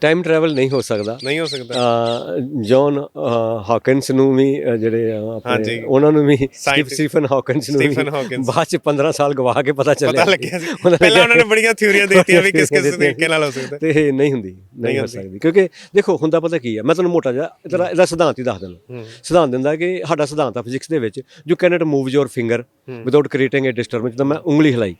Time travel ਨਹੀਂ ਹੋ ਸਕਦਾ। ਨਹੀਂ ਹੋ ਸਕਦਾ। ਜੌਨ ਹਾਕਿੰਸ ਨੂੰ ਵੀ ਅ, ਜਿਹੜੇ ਅ, ਆਪਣੇ ਹਾਂਜੀ। ਉਹਨਾਂ ਨੂੰ ਵੀ Scientist- ਸਟੀਫਨ ਹਾਕਿੰਸ ਨੂੰ ਵੀ ਸਟੀਫਨ ਹਾਕਿੰਸ। ਬਾਅਦ ਚ 15 ਸਾਲ ਗਵਾ ਕੇ ਪਤਾ ਚੱਲਿਆ। ਪਤਾ ਲੱਗਿਆ ਸੀ। ਪਹਿਲਾਂ ਉਹਨਾਂ ਨੇ ਬੜੀਆਂ ਥਿਊਰੀਆਂ ਦਿੱਤੀਆਂ ਵੀ ਕਿਸ ਕਿਸ। ਤਰੀਕੇ ਨਾਲ ਹੋ ਸਕਦਾ। ਤੇ ਇਹ ਨਹੀਂ ਹੁੰਦੀ ਨਹੀਂ ਹੋ ਹੁੰਦੀ। ਸਕਦੀ। ਕਿਉਂਕਿ ਦੇਖੋ ਹੁੰਦਾ ਪਤਾ ਕੀ ਹੈ ਮੈਂ ਤੁਹਾਨੂੰ ਮੋਟਾ ਜਿਹਾ ਇਹਦਾ ਇਹਦਾ ਸਿਧਾਂਤ ਹੀ ਦੱਸ ਦਿੰਦਾ। ਹੂੰ। ਸਿਧਾਂਤ ਦਿੰਦਾ ਕਿ ਸਾਡਾ ਸਿਧਾਂਤ ਆ ਫਿਜ਼ਿਕਸ ਦੇ ਵਿੱਚ you can't move your finger without creating a disturbance ਤਾਂ ਮੈਂ ਉਂਗਲੀ ਹਿਲਾਈ।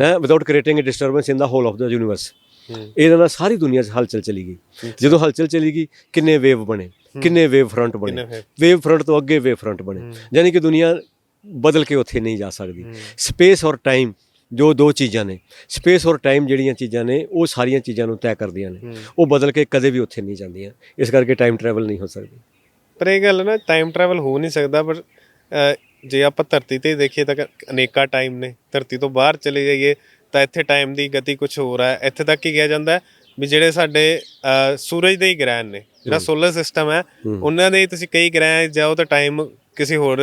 ਹੈ। Without creating a disturbance in the whole of the universe ਇਹਦੇ ਨਾਲ ਸਾਰੀ ਦੁਨੀਆ 'ਚ ਹਲਚਲ ਚਲੀ ਗਈ। ਜਦੋਂ ਹਲਚਲ ਚਲੀ ਗਈ ਕਿੰਨੇ ਵੇਵ ਬਣੇ ਕਿੰਨੇ ਵੇਵ ਫਰੰਟ ਬਣੇ? ਵੇਵ ਫਰੰਟ ਤੋਂ ਅੱਗੇ ਵੇਵ ਫਰੰਟ ਬਣੇ। ਯਾਨੀ ਕਿ ਦੁਨੀਆ ਬਦਲ ਕੇ ਉੱਥੇ ਨਹੀਂ ਜਾ ਸਕਦੀ। ਸਪੇਸ ਔਰ ਟਾਈਮ ਜੋ ਦੋ ਚੀਜ਼ਾਂ ਨੇ ਸਪੇਸ ਔਰ ਟਾਈਮ ਜਿਹੜੀਆਂ ਚੀਜ਼ਾਂ ਨੇ ਉਹ ਸਾਰੀਆਂ ਚੀਜ਼ਾਂ ਨੂੰ ਤੈਅ ਕਰਦੀਆਂ ਨੇ। ਉਹ ਬਦਲ ਕੇ ਕਦੇ ਵੀ ਉੱਥੇ ਨਹੀਂ ਜਾਂਦੀਆਂ। ਇਸ ਕਰਕੇ ਟਾਈਮ ਟਰੈਵਲ ਨਹੀਂ ਹੋ ਸਕਦੀ। ਪਰ ਇਹ ਗੱਲ ਨਾ ਟਾਈਮ ਟਰੈਵਲ ਹੋ ਨਹੀਂ ਸਕਦਾ ਪਰ ਜੇ ਆਪਾਂ ਧਰਤੀ ਤੇ ਦੇਖੀਏ ਤਾਂ ਅਨੇਕਾਂ ਟਾਈਮ ਨੇ। ਧਰਤੀ ਤੋਂ ਬਾਹਰ ਚਲੇ ਜਾਈਏ ਤਾਂ ਇੱਥੇ ਟਾਈਮ ਦੀ ਗਤੀ ਕੁਝ ਹੋਰ ਹੈ। ਇੱਥੇ ਤੱਕ ਹੀ ਕਿਹਾ ਜਾਂਦਾ ਹੈ ਵੀ ਜਿਹੜੇ ਸਾਡੇ ਸੂਰਜ ਦੇ ਹੀ ਗ੍ਰਹਿ ਨੇ। ਜਿਹੜਾ ਸੋਲਰ ਸਿਸਟਮ ਹੈ ਉਹਨਾਂ ਦੇ ਤੁਸੀਂ ਕਈ ਗ੍ਰਹਿ ਜਾਓ ਤਾਂ ਟਾਈਮ ਕਿਸੇ ਹੋਰ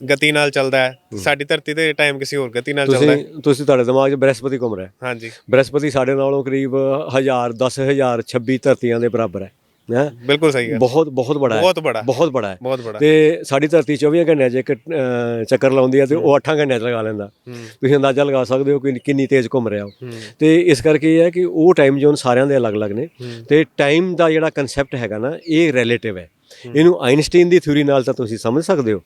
ਗਤੀ ਨਾਲ ਚੱਲਦਾ ਹੈ। ਸਾਡੀ ਧਰਤੀ ਤੇ ਟਾਈਮ ਕਿਸੇ ਹੋਰ ਗਤੀ ਨਾਲ ਚੱਲਦਾ ਹੈ। ਤੁਸੀਂ ਤੁਸੀਂ ਤੁਹਾਡੇ ਦਿਮਾਗ 'ਚ ਬ੍ਰਹਸਪਤੀ ਘੁੰਮ ਰਿਹਾ ਹੈ। ਹਾਂਜੀ। ਬ੍ਰਹਸਪਤੀ ਸਾਡੇ ਨਾਲੋਂ ਕਰੀਬ 1000 10000 26 ਧਰਤੀਆਂ ਦੇ ਬਰਾਬਰ ਹੈ। ਹੈ? ਬਿਲਕੁਲ ਸਹੀ ਗੱਲ। ਬਹੁਤ ਬਹੁਤ ਬੜਾ ਹੈ। ਬਹੁਤ ਬੜਾ ਬਹੁਤ ਬੜਾ ਹੈ। ਬਹੁਤ ਬੜਾ ਤੇ ਸਾਡੀ ਧਰਤੀ 24 ਘੰਟਿਆਂ 'ਚ ਇੱਕ ਚੱਕਰ ਲਾਉਂਦੀ ਹੈ ਤੇ ਉਹ 8 ਘੰਟਿਆਂ 'ਚ ਲਗਾ ਲੈਂਦਾ। ਹੂੰ। ਤੁਸੀਂ ਅੰਦਾਜ਼ਾ ਲਗਾ ਸਕਦੇ ਹੋ ਕਿ ਕਿੰਨੀ ਤੇਜ਼ ਘੁੰਮ ਰਿਹਾ ਉਹ। ਹੂੰ। ਤੇ ਇਸ ਕਰਕੇ ਇਹ ਹੈ ਕਿ ਉਹ ਟਾਈਮ ਜ਼ੋਨ ਸਾਰਿਆਂ ਦੇ ਅਲੱਗ-ਅਲੱਗ ਨੇ। ਤੇ ਟਾਈਮ ਦਾ ਜਿਹੜਾ ਕਨਸੈਪਟ ਹੈਗਾ ਨਾ ਇਹ ਰਿਲੇਟਿਵ ਹੈ। ਇਹਨੂੰ ਆਇਨਸਟਾਈਨ ਦੀ ਥਿਊਰੀ ਨਾਲ ਤਾਂ ਤੁਸੀਂ ਸਮਝ ਸਕਦੇ ਹੋ।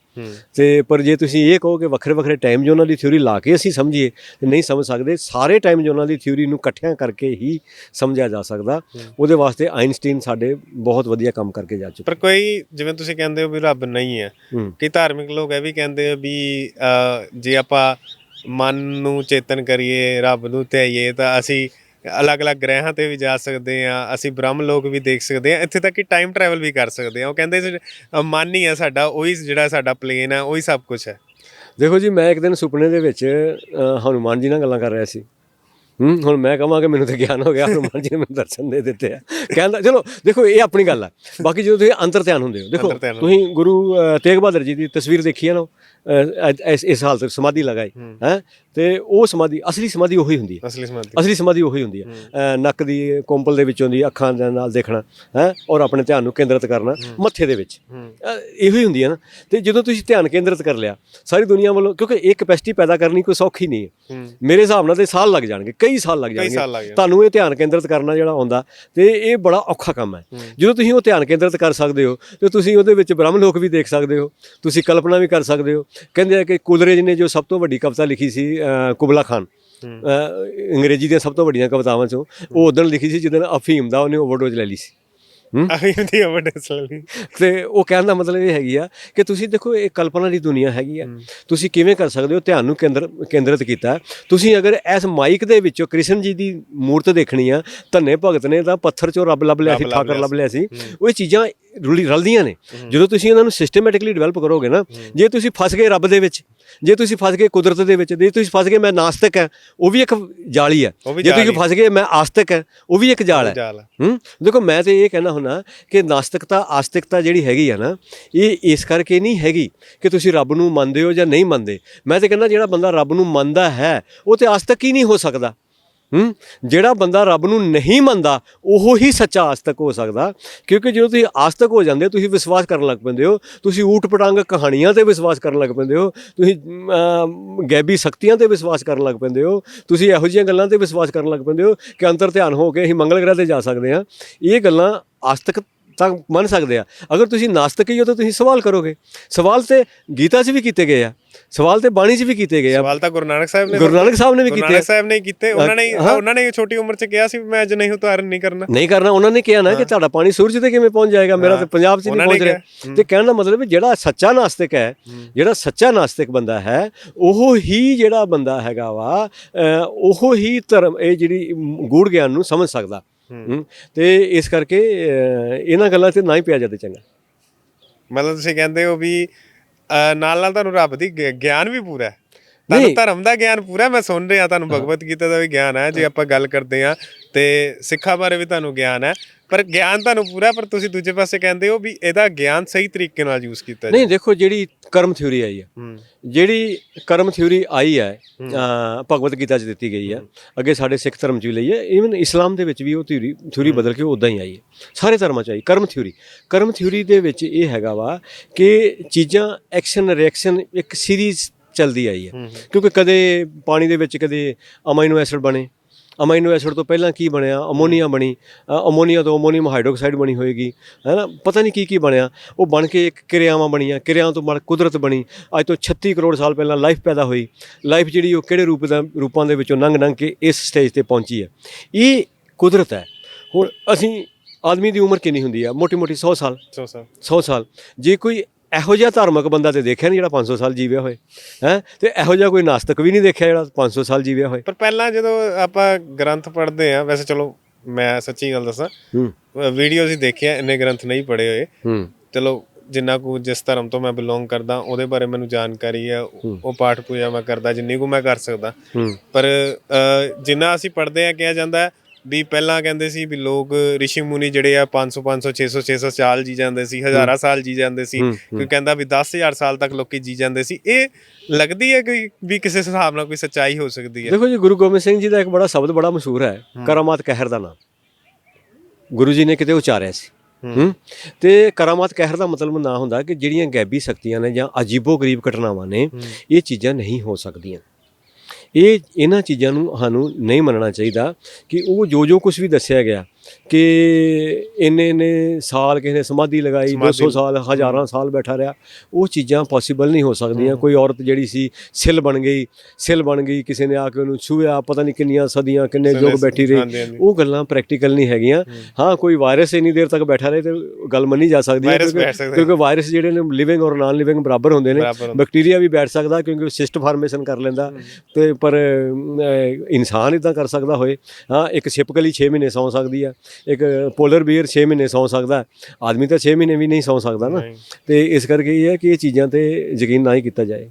ਤੇ ਪਰ ਜੇ ਤੁਸੀਂ ਇਹ ਕਹੋ ਕਿ ਵੱਖਰੇ ਵੱਖਰੇ ਟਾਈਮ ਜ਼ੋਨਾਂ ਦੀ ਥਿਊਰੀ ਲਾ ਕੇ ਅਸੀਂ ਸਮਝੀਏ ਤੇ ਨਹੀਂ ਸਮਝ ਸਕਦੇ ਸਾਰੇ ਟਾਈਮ ਜ਼ੋਨਾਂ ਦੀ ਥਿਊਰੀ ਨੂੰ ਇਕੱਠਿਆਂ ਕਰਕੇ ਹੀ ਸਮਝਿਆ ਜਾ ਸਕਦਾ। ਉਹਦੇ ਵਾਸਤੇ ਆਇਨਸਟਾਈਨ ਸਾਡੇ ਬਹੁਤ ਵਧੀਆ ਕੰਮ ਕਰਕੇ ਜਾ ਚੁੱਕੇ। ਪਰ ਕੋਈ ਜਿਵੇਂ ਤੁਸੀਂ ਕਹਿੰਦੇ ਹੋ ਵੀ ਰੱਬ ਨਹੀਂ ਹੈ ਕਈ ਧਾਰਮਿਕ ਲੋਕ ਇਹ ਵੀ ਕਹਿੰਦੇ ਆ ਵੀ ਜੇ ਆਪਾਂ ਮਨ ਨੂੰ ਚੇਤਨ ਕਰੀਏ ਰੱਬ ਨੂੰ ਧਿਆਈਏ ਤਾਂ ਅਸੀਂ ਅਲੱਗ-ਅਲੱਗ ਗ੍ਰਹਿਾਂ ਤੇ ਵੀ ਜਾ ਸਕਦੇ ਆ ਅਸੀਂ ਬ੍ਰਹਮ ਲੋਕ ਵੀ ਦੇਖ ਸਕਦੇ ਆ ਇੱਥੇ ਤੱਕ ਕਿ ਟਾਈਮ ਟਰੈਵਲ ਵੀ ਕਰ ਸਕਦੇ ਆ ਉਹ ਕਹਿੰਦੇ ਸੀ, ਅਹ, ਮਨ ਹੀ ਆ ਸਾਡਾ ਉਹੀ ਜਿਹੜਾ ਸਾਡਾ ਪਲੇਨ ਹੈ ਉਹੀ ਸਭ ਕੁਝ ਹੈ। ਦੇਖੋ ਜੀ ਮੈਂ ਇੱਕ ਦਿਨ ਸੁਪਨੇ ਦੇ ਵਿੱਚ ਅ, ਹਨੂਮਾਨ ਜੀ ਨਾਲ ਗੱਲਾਂ ਕਰ ਰਿਹਾ ਸੀ। ਹੂੰ ਹੁਣ ਮੈਂ ਕਹਾਂ ਕਿ ਮੈਨੂੰ ਤੇ ਗਿਆਨ ਹੋ ਗਿਆ ਹਨੂਮਾਨ ਜੀ ਨੇ ਮੈਨੂੰ ਦਰਸ਼ਨ ਦੇ ਦਿੱਤੇ ਆ। ਕਹਿੰਦਾ ਚਲੋ ਦੇਖੋ ਇਹ ਆਪਣੀ ਗੱਲ ਹੈ ਬਾਕੀ ਜਦੋਂ ਤੁਸੀਂ ਅੰਤਰ ਧਿਆਨ ਹੁੰਦੇ ਹੋ ਦੇਖੋ ਅੰਤਰ ਧਿਆਨ ਤੁਸੀਂ ਗੁਰੂ ਅ, ਤੇਗ ਬਹਾਦਰ ਜੀ ਦੀ ਤਸਵੀਰ ਦੇਖੀ ਹੈ ਨਾ ਅ, ਅੱਜ ਇਸ ਇਸ ਹਾਲਤ ਵਿੱਚ ਸਮਾਧੀ ਲਗਾਈ। ਹੈ? ਤੇ ਉਹ ਸਮਾਧੀ ਅਸਲੀ ਸਮਾਧੀ ਉਹੀ ਹੁੰਦੀ ਹੈ। ਅਸਲੀ ਸਮਾਧੀ। ਅਸਲੀ ਸਮਾਧੀ ਉਹੀ ਹੁੰਦੀ ਹੈ। ਨੱਕ ਦੀ ਕੋਂਪਲ ਦੇ ਵਿੱਚੋਂ ਦੀ ਅੱਖਾਂ ਦੇ ਨਾਲ ਦੇਖਣਾ ਹੈ ਔਰ ਆਪਣੇ ਧਿਆਨ ਨੂੰ ਕੇਂਦਰਿਤ ਕਰਨਾ ਮੱਥੇ ਦੇ ਵਿੱਚ। ਇਹੋ ਹੀ ਹੁੰਦੀ ਹੈ ਨਾ। ਤੇ ਜਦੋਂ ਤੁਸੀਂ ਧਿਆਨ ਕੇਂਦਰਿਤ ਕਰ ਲਿਆ ਸਾਰੀ ਦੁਨੀਆ ਵੱਲੋਂ ਕਿਉਂਕਿ ਇਹ ਕੈਪੈਸਿਟੀ ਪੈਦਾ ਕਰਨੀ ਕੋਈ ਸੌਖੀ ਨਹੀਂ ਹੈ। ਮੇਰੇ ਹਿਸਾਬ ਨਾਲ ਤੇ ਸਾਲ ਲੱਗ ਜਾਣਗੇ ਕਈ ਸਾਲ ਲੱਗ ਜਾਣਗੇ। ਤੁਹਾਨੂੰ ਇਹ ਧਿਆਨ ਕੇਂਦਰਿਤ ਕਰਨਾ ਜਿਹੜਾ ਆਉਂਦਾ ਤੇ ਇਹ ਬੜਾ ਔਖਾ ਕੰਮ ਹੈ। ਜਦੋਂ ਤੁਸੀਂ ਉਹ ਧਿਆਨ ਕੇਂਦਰਿਤ ਕਰ ਸਕਦੇ ਹੋ ਤੇ ਤੁਸੀਂ ਉਹਦੇ ਵਿੱਚ ਬ੍ਰਹਮ ਲੋਕ ਵੀ ਦੇਖ ਸਕਦੇ ਹੋ ਤੁਸੀਂ ਕਲਪਨਾ ਵੀ ਕਰ ਸਕਦੇ ਹੋ। ਕਹਿੰਦੇ ਆ ਕਿ ਕੁਲਰੇਜ ਨੇ ਜੋ ਸਭ ਤੋਂ ਵੱਡੀ ਕਵਿਤਾ ਲਿਖੀ ਸੀ ਕੁਬਲਾ ਖਾਨ। ਅੰਗਰੇਜ਼ੀ ਦੀਆਂ ਸਭ ਤੋਂ ਵੱਡੀਆਂ ਕਵਿਤਾਵਾਂ ਚੋਂ ਉਹ ਉਦੋਂ ਲਿਖੀ ਸੀ ਜਦੋਂ ਅਫੀਮ ਦਾ ਉਹਨੇ ਓਵਰਡੋਜ਼ ਲੈ ਲਈ ਸੀ। ਆਹੀ ਹੁੰਦੀ ਹੈ ਵੱਡੇ ਸਲੀ ਤੇ ਉਹ ਕਹਿਣ ਦਾ ਮਤਲਬ ਇਹ ਹੈਗੀ ਆ ਕਿ ਤੁਸੀਂ ਦੇਖੋ ਇਹ ਕਲਪਨਾ ਦੀ ਦੁਨੀਆ ਹੈਗੀ ਆ। ਤੁਸੀਂ ਕਿਵੇਂ ਕਰ ਸਕਦੇ ਹੋ? ਧਿਆਨ ਨੂੰ ਕੇਂਦਰ ਕੇਂਦਰਿਤ ਕੀਤਾ। ਤੁਸੀਂ ਅਗਰ ਇਸ ਮਾਈਕ ਦੇ ਵਿੱਚੋਂ ਕ੍ਰਿਸ਼ਨ ਜੀ ਦੀ ਮੂਰਤ ਦੇਖਣੀ ਆ ਧੰਨੇ ਭਗਤ ਨੇ ਤਾਂ ਪੱਥਰ ਚੋਂ ਰੱਬ ਲੱਭ ਲਿਆ ਸੀ ਠਾਕਰ ਲੱਭ ਲਿਆ ਸੀ। ਉਹ ਚੀਜ਼ਾਂ ਰੁਲੀ ਰਲਦੀਆਂ ਨੇ। ਜਦੋਂ ਤੁਸੀਂ ਇਹਨਾਂ ਨੂੰ ਸਿਸਟਮੈਟਿਕਲੀ ਡਿਵੈਲਪ ਕਰੋਗੇ ਨਾ ਜੇ ਤੁਸੀਂ ਫਸ ਗਏ ਰੱਬ ਦੇ ਵਿੱਚ ਜੇ ਤੁਸੀਂ ਫਸ ਗਏ ਕੁਦਰਤ ਦੇ ਵਿੱਚ ਜੇ ਤੁਸੀਂ ਫਸ ਗਏ ਮੈਂ ਨਾਸਤਿਕ ਹਾਂ ਉਹ ਵੀ ਇੱਕ ਜਾਲੀ ਹੈ। ਵੀ ਜੇ ਤੁਸੀਂ ਹੀ ਫਸ ਗਏ ਮੈਂ ਆਸਤਿਕ ਹਾਂ ਉਹ ਵੀ ਇੱਕ ਜਾਲ ਹੈ। ਹੂੰ। ਦੇਖੋ ਮੈਂ ਤੇ ਇਹ ਕਹਿਣਾ ਹੁੰਦਾ ਕਿ ਨਾਸਤਿਕਤਾ ਆਸਤਿਕਤਾ ਜਿਹੜੀ ਹੈਗੀ ਆ ਨਾ ਇਹ ਇਸ ਕਰਕੇ ਨਹੀਂ ਹੈਗੀ ਕਿ ਤੁਸੀਂ ਰੱਬ ਨੂੰ ਮੰਨਦੇ ਹੋ ਜਾਂ ਨਹੀਂ ਮੰਨਦੇ। ਮੈਂ ਤੇ ਕਹਿੰਦਾ ਜਿਹੜਾ ਬੰਦਾ ਰੱਬ ਨੂੰ ਮੰਨਦਾ ਹੈ ਉਹ ਤੇ ਆਸਤਿਕ ਹੀ ਨਹੀਂ ਹੋ ਸਕਦਾ। ਹੂੰ? ਜਿਹੜਾ ਬੰਦਾ ਰੱਬ ਨੂੰ ਨਹੀਂ ਮੰਨਦਾ, ਉਹ ਹੀ ਸੱਚਾ ਆਸਤਕ ਹੋ ਸਕਦਾ। ਕਿਉਂਕਿ ਜਦੋਂ ਤੁਸੀਂ ਆਸਤਕ ਹੋ ਜਾਂਦੇ ਹੋ, ਤੁਸੀਂ ਵਿਸ਼ਵਾਸ ਕਰਨ ਲੱਗ ਪੈਂਦੇ ਹੋ। ਤੁਸੀਂ ਊਟ ਪਟਾਂਗ ਕਹਾਣੀਆਂ ਤੇ ਵਿਸ਼ਵਾਸ ਕਰਨ ਲੱਗ ਪੈਂਦੇ ਹੋ। ਤੁਸੀਂ ਗੈਬੀ ਸ਼ਕਤੀਆਂ ਤੇ ਵਿਸ਼ਵਾਸ ਕਰਨ ਲੱਗ ਪੈਂਦੇ ਹੋ। ਤੁਸੀਂ ਇਹੋ ਜਿਹੀਆਂ ਗੱਲਾਂ ਤੇ ਵਿਸ਼ਵਾਸ ਕਰਨ ਲੱਗ ਪੈਂਦੇ ਹੋ ਕਿ ਅੰਤਰ ਧਿਆਨ ਹੋ ਕੇ ਅਸੀਂ ਮੰਗਲ ਗ੍ਰਹਿ ਤੇ ਜਾ ਸਕਦੇ ਹਾਂ। ਇਹ ਗੱਲਾਂ ਆਸਤਕ ਤਾਂ ਮੰਨ ਸਕਦੇ ਆ। ਅਗਰ ਤੁਸੀਂ ਨਾਸਤਿਕ ਹੀ ਹੋ ਤਾਂ ਤੁਸੀਂ ਸਵਾਲ ਕਰੋਗੇ। ਸਵਾਲ ਤੇ ਗੀਤਾ 'ਚ ਵੀ ਕੀਤੇ ਗਏ ਆ। ਸਵਾਲ ਤੇ ਬਾਣੀ 'ਚ ਵੀ ਕੀਤੇ ਗਏ ਆ। ਸਵਾਲ ਤਾਂ ਗੁਰੂ ਨਾਨਕ ਸਾਹਿਬ ਨੇ ਗੁਰੂ ਨਾਨਕ ਸਾਹਿਬ ਨੇ ਵੀ ਗੁਰੂ ਕੀਤੇ ਆ। ਨਾਨਕ ਸਾਹਿਬ ਨੇ ਕੀਤੇ। ਉਹਨਾਂ ਨੇ। ਉਹਨਾਂ ਨੇ ਛੋਟੀ ਉਮਰ 'ਚ ਕਿਹਾ ਸੀ ਮੈਂ ਅੱਜ ਨਹੀਂ ਉਤਾਰਨ ਨਹੀਂ ਕਰਨਾ। ਨਹੀਂ ਕਰਨਾ ਉਹਨਾਂ ਨੇ ਕਿਹਾ ਨਾ ਕਿ ਤੁਹਾਡਾ ਪਾਣੀ ਸੂਰਜ ਤੇ ਕਿਵੇਂ ਪਹੁੰਚ ਜਾਏਗਾ? ਮੇਰਾ ਤੇ ਪੰਜਾਬ 'ਚ ਨਹੀਂ ਪਹੁੰਚ ਰਿਹਾ। ਤੇ ਕਹਿਣ ਦਾ ਮਤਲਬ ਹੈ ਜਿਹੜਾ ਸੱਚਾ ਨਾਸਤਿਕ ਹੈ ਜਿਹੜਾ ਸੱਚਾ ਨਾਸਤਿਕ ਬੰਦਾ ਹੈ ਉਹ ਹੀ ਜਿਹੜਾ ਬੰਦਾ ਹੈਗਾ ਵਾ ਉਹ ਹੀ ਧਰਮ ਇਹ ਜਿਹੜੀ ਗੂੜ ਗਿਆਨ ਨੂੰ ਸਮਝ ਸਕਦਾ। ਤੇ ਇਸ ਕਰਕੇ ਇਹਨਾਂ ਗੱਲਾਂ ਤੇ ਨਾ ਹੀ ਪਿਆ ਜਾਂਦੇ ਚੰਗਾ। ਮਤਲਬ ਤੁਸੀਂ ਕਹਿੰਦੇ ਹੋ ਵੀ ਨਾਲ ਨਾਲ ਤੁਹਾਨੂੰ ਰੱਬ ਦੀ ਗਿਆਨ ਵੀ ਪੂਰਾ ਹੈ। ਤੁਹਾਨੂੰ। ਧਰਮ ਦਾ ਗਿਆਨ ਪੂਰਾ ਮੈਂ ਸੁਣ ਰਿਹਾ ਤੁਹਾਨੂੰ ਭਗਵਤ ਗੀਤਾ ਦਾ ਵੀ ਗਿਆਨ ਹੈ ਜੇ ਆਪਾਂ ਗੱਲ ਕਰਦੇ ਆ ਤੇ ਸਿੱਖਾਂ ਬਾਰੇ ਵੀ ਤੁਹਾਨੂੰ ਗਿਆਨ ਹੈ ਪਰ ਗਿਆਨ ਤੁਹਾਨੂੰ ਪੂਰਾ ਪਰ ਤੁਸੀਂ ਦੂਜੇ ਪਾਸੇ ਕਹਿੰਦੇ ਹੋ ਵੀ ਇਹਦਾ ਗਿਆਨ ਸਹੀ ਤਰੀਕੇ ਨਾਲ ਯੂਜ਼ ਕੀਤਾ ਨਹੀਂ ਦੇਖੋ ਜਿਹੜੀ ਕਰਮ ਥਿਉਰੀ ਆਈ ਹੈ ਜਿਹੜੀ ਕਰਮ ਥਿਉਰੀ ਆਈ ਹੈ ਭਗਵਤ ਗੀਤਾ 'ਚ ਦਿੱਤੀ ਗਈ ਹੈ ਅੱਗੇ ਸਾਡੇ ਸਿੱਖ ਧਰਮ 'ਚ ਵੀ ਲਈ ਹੈ ਇਵਨ ਇਸਲਾਮ ਦੇ ਵਿੱਚ ਵੀ ਉਹ ਥਿਉਰੀ ਥਿਉਰੀ ਬਦਲ ਕੇ ਉਦਾਂ ਹੀ ਆਈ ਹੈ। ਸਾਰੇ ਧਰਮਾਂ 'ਚ ਆਈ ਕਰਮ ਥਿਉਰੀ ਕਰਮ ਥਿਉਰੀ ਦੇ ਵਿੱਚ ਇਹ ਹੈਗਾ ਵਾ ਕਿ ਚੀਜ਼ਾਂ ਐਕਸ਼ਨ ਰਿਐਕਸ਼ਨ ਇੱਕ ਸੀਰੀਜ਼ ਚੱਲਦੀ ਆਈ ਹੈ। ਕਿਉਂਕਿ ਕਦੇ ਪਾਣੀ ਦੇ ਵਿੱਚ ਕਦੇ ਅਮਾਈਨੋ ਐਸਿਡ ਬਣੇ। ਅਮਾਈਨੋ ਐਸਿਡ ਤੋਂ ਪਹਿਲਾਂ ਕੀ ਬਣਿਆ? ਅਮੋਨੀਆ ਬਣੀ। ਅਮੋਨੀਆ ਤੋਂ ਅਮੋਨੀਅਮ ਹਾਈਡਰੋਕਸਾਈਡ ਬਣੀ ਹੋਏਗੀ। ਹੈ ਨਾ ਪਤਾ ਨਹੀਂ ਕੀ ਕੀ ਬਣਿਆ। ਉਹ ਬਣ ਕੇ ਇੱਕ ਕਿਰਿਆਵਾਂ ਬਣੀਆਂ। ਕਿਰਿਆਵਾਂ ਤੋਂ ਬਣ ਕੁਦਰਤ ਬਣੀ। ਅੱਜ ਤੋਂ 36 ਕਰੋੜ ਸਾਲ ਪਹਿਲਾਂ ਲਾਈਫ ਪੈਦਾ ਹੋਈ। ਲਾਈਫ ਜਿਹੜੀ ਉਹ ਕਿਹੜੇ ਰੂਪ ਦਾ ਰੂਪਾਂ ਦੇ ਵਿੱਚੋਂ ਲੰਘ ਲੰਘ ਕੇ ਇਸ ਸਟੇਜ ਤੇ ਪਹੁੰਚੀ ਹੈ। ਇਹ ਕੁਦਰਤ ਹੈ। ਹੁਣ ਅਸੀਂ ਆਦਮੀ ਦੀ ਉਮਰ ਕਿੰਨੀ ਹੁੰਦੀ ਆ ਮੋਟੀ ਮੋਟੀ 100 ਸਾਲ। ਸੋ ਸਰ 100 ਸਾਲ। ਜੇ ਕੋਈ ਇਹੋ ਜਿਹਾ ਧਾਰਮਿਕ ਬੰਦਾ ਤੇ ਦੇਖਿਆ ਨਹੀਂ ਜਿਹੜਾ 500 ਸਾਲ ਜੀਵਿਆ ਹੋਏ? ਹੈ? ਤੇ ਇਹੋ ਜਿਹਾ ਕੋਈ ਨਾਸਤਿਕ ਵੀ ਨਹੀਂ ਦੇਖਿਆ ਜਿਹੜਾ 500 ਸਾਲ ਜੀਵਿਆ ਹੋਏ? ਪਰ ਪਹਿਲਾਂ ਜਦੋਂ ਆਪਾਂ ਗ੍ਰੰਥ ਪੜ੍ਹਦੇ ਆ ਵੈਸੇ ਚਲੋ ਮੈਂ ਸੱਚੀ ਗੱਲ ਦੱਸਾਂ ਹੂੰ। ਵੀਡੀਓਜ਼ ਹੀ ਦੇਖਿਆ ਇੰਨੇ ਗ੍ਰੰਥ ਨਹੀਂ ਪੜ੍ਹੇ ਹੋਏ। ਹੂੰ। ਚਲੋ ਜਿੰਨਾ ਕੁ ਜਿਸ ਧਰਮ ਤੋਂ ਮੈਂ ਬਿਲੋਂਗ ਕਰਦਾ ਉਹਦੇ ਬਾਰੇ ਮੈਨੂੰ ਜਾਣਕਾਰੀ ਹੈ ਉਹ ਪਾਠ ਪੂਜਾ ਮੈਂ ਕਰਦਾ ਜਿੰਨੀ ਕੁ ਮੈਂ ਕਰ ਸਕਦਾ। ਪਰ ਜਿੰਨਾ ਅਸੀਂ ਪੜ੍ਹਦੇ ਆ ਕਿਹਾ ਜਾਂਦਾ ਵੀ ਪਹਿਲਾਂ ਕਹਿੰਦੇ ਸੀ ਵੀ ਲੋਕ ਰਿਸ਼ੀ ਮੁਨੀ ਜਿਹੜੇ ਆ 500 500 600 600 ਸਾਲ ਜੀ ਜਾਂਦੇ ਸੀ ਹਜ਼ਾਰਾਂ ਸਾਲ ਜੀ ਜਾਂਦੇ ਸੀ। ਕੋਈ ਕਹਿੰਦਾ ਵੀ 10000 ਸਾਲ ਤੱਕ ਲੋਕੀ ਜੀ ਜਾਂਦੇ ਸੀ। ਇਹ ਲੱਗਦੀ ਹੈ ਕਿ ਵੀ ਕਿਸੇ ਹਿਸਾਬ ਨਾਲ ਕੋਈ ਸੱਚਾਈ ਹੋ ਸਕਦੀ ਹੈ। ਦੇਖੋ ਜੀ ਗੁਰੂ ਗੋਬਿੰਦ ਸਿੰਘ ਜੀ ਦਾ ਇੱਕ ਬੜਾ ਸ਼ਬਦ ਬੜਾ ਮਸ਼ਹੂਰ ਹੈ ਕਰਾਮਾਤ ਕਹਿਰ ਦਾ ਨਾਮ ਗੁਰੂ ਜੀ ਨੇ ਕਿਤੇ ਉਚਾਰਿਆ ਸੀ। ਹੂੰ। ਤੇ ਕਰਾਮਾਤ ਕਹਿਰ ਦਾ ਮਤਲਬ ਨਾ ਹੁੰਦਾ ਕਿ ਜਿਹੜੀਆਂ ਗੈਬੀ ਸ਼ਕਤੀਆਂ ਨੇ ਜਾਂ ਅਜੀਬੋ-ਗਰੀਬ ਘਟਨਾਵਾਂ ਨੇ ਇਹ ਚੀਜ਼ਾਂ ਨਹੀਂ ਹੋ ਸਕਦੀਆਂ। ਇਹ ਇਹਨਾਂ ਚੀਜ਼ਾਂ ਨੂੰ ਸਾਨੂੰ ਨਹੀਂ ਮੰਨਣਾ ਚਾਹੀਦਾ ਕਿ ਉਹ ਜੋ ਜੋ ਕੁਝ ਵੀ ਦੱਸਿਆ ਗਿਆ ਕਿ ਇੰਨੇ ਨੇ ਸਾਲ ਕਿਸੇ ਨੇ ਸਮਾਧੀ ਲਗਾਈ 200 ਸਾਲ ਹਜ਼ਾਰਾਂ ਸਾਲ ਬੈਠਾ ਰਿਹਾ। ਉਹ ਚੀਜ਼ਾਂ ਪੋਸੀਬਲ ਨਹੀਂ ਹੋ ਸਕਦੀਆਂ। ਕੋਈ ਔਰਤ ਜਿਹੜੀ ਸੀ ਸਿਲ ਬਣ ਗਈ ਸਿਲ ਬਣ ਗਈ ਕਿਸੇ ਨੇ ਆ ਕੇ ਉਹਨੂੰ ਛੂਇਆ ਪਤਾ ਨਹੀਂ ਕਿੰਨੀਆਂ ਸਦੀਆਂ ਕਿੰਨੇ ਯੁੱਗ ਬੈਠੀ ਰਹੀ। ਉਹ ਗੱਲਾਂ ਪ੍ਰੈਕਟੀਕਲ ਨਹੀਂ ਹੈਗੀਆਂ। ਹਾਂ। ਕੋਈ ਵਾਇਰਸ ਇੰਨੀ ਦੇਰ ਤੱਕ ਬੈਠਾ ਰਹੇ ਤੇ ਗੱਲ ਮੰਨੀ ਜਾ ਸਕਦੀ ਹੈ ਕਿਉਂਕਿ- ਵਾਇਰਸ ਜਿਹੜੇ ਨੇ ਲਿਵਿੰਗ ਔਰ ਨਾਨ ਲਿਵਿੰਗ ਬਰਾਬਰ ਹੁੰਦੇ ਨੇ। ਬੈਕਟੀਰੀਆ ਵੀ ਬੈਠ ਸਕਦਾ ਕਿਉਂਕਿ ਉਹ ਸਿਸਟ ਫਾਰਮੇਸ਼ਨ ਕਰ ਲੈਂਦਾ। ਤੇ ਪਰ ਇਨਸਾਨ ਇਦਾਂ ਕਰ ਸਕਦਾ ਹੋਏ। ਹਾਂ ਇੱਕ ਛਿਪਕਲੀ 6 ਮਹੀਨੇ ਸੌਂ ਸਕਦੀ ਆ। ਇੱਕ ਪੋਲਰ ਬੀਅਰ 6 ਮਹੀਨੇ ਸੌਂ ਸਕਦਾ ਆਦਮੀ ਤਾਂ 6 ਮਹੀਨੇ ਵੀ ਨਹੀਂ ਸੌਂ ਸਕਦਾ ਨਾ। ਤੇ ਇਸ ਕਰਕੇ ਇਹ ਹੈ ਕਿ ਇਹ ਚੀਜ਼ਾਂ ਤੇ ਯਕੀਨ ਨਾ ਹੀ ਕੀਤਾ ਜਾਏ।